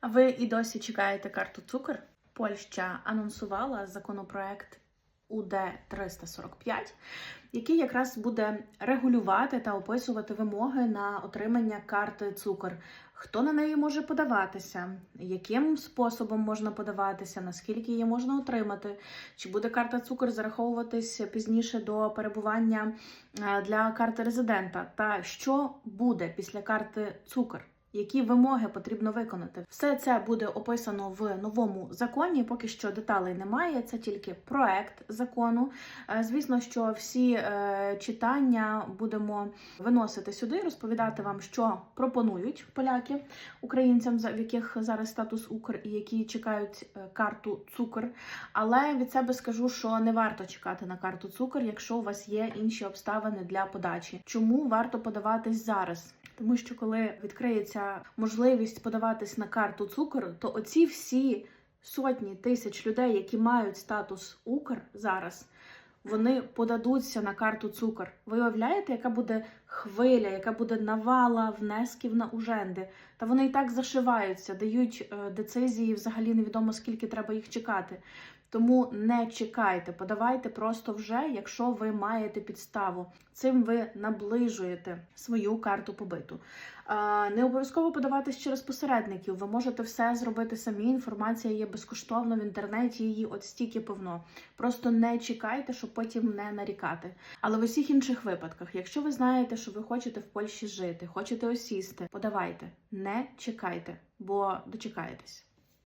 А ви і досі чекаєте карту цукор? Польща анонсувала законопроект УД 345, який якраз буде регулювати та описувати вимоги на отримання карти цукор. Хто на неї може подаватися, яким способом можна подаватися, наскільки її можна отримати, чи буде карта цукор зараховуватись пізніше до перебування е, для карти резидента, та що буде після карти цукор. Які вимоги потрібно виконати? Все це буде описано в новому законі. Поки що деталей немає. Це тільки проект закону. Е, Звісно, що всі е, читання будемо виносити сюди, розповідати вам, що пропонують поляки українцям, в яких зараз статус Укр і які чекають е, карту цукор. Але від себе скажу, що не варто чекати на карту цукор, якщо у вас є інші обставини для подачі. Чому варто подаватись зараз? Тому що коли відкриється можливість подаватись на карту цукор, то оці всі сотні тисяч людей, які мають статус Укр зараз, вони подадуться на карту цукор. Ви уявляєте, яка буде хвиля, яка буде навала внесків на уженди? Та вони і так зашиваються, дають е, децизії, взагалі невідомо скільки треба їх чекати. Тому не чекайте, подавайте просто вже, якщо ви маєте підставу. Цим ви наближуєте свою карту побиту. Не обов'язково подаватись через посередників. Ви можете все зробити самі. Інформація є безкоштовно в інтернеті. Її от стільки повно. Просто не чекайте, щоб потім не нарікати. Але в усіх інших випадках, якщо ви знаєте, що ви хочете в Польщі жити, хочете осісти, подавайте, не чекайте, бо дочекаєтесь.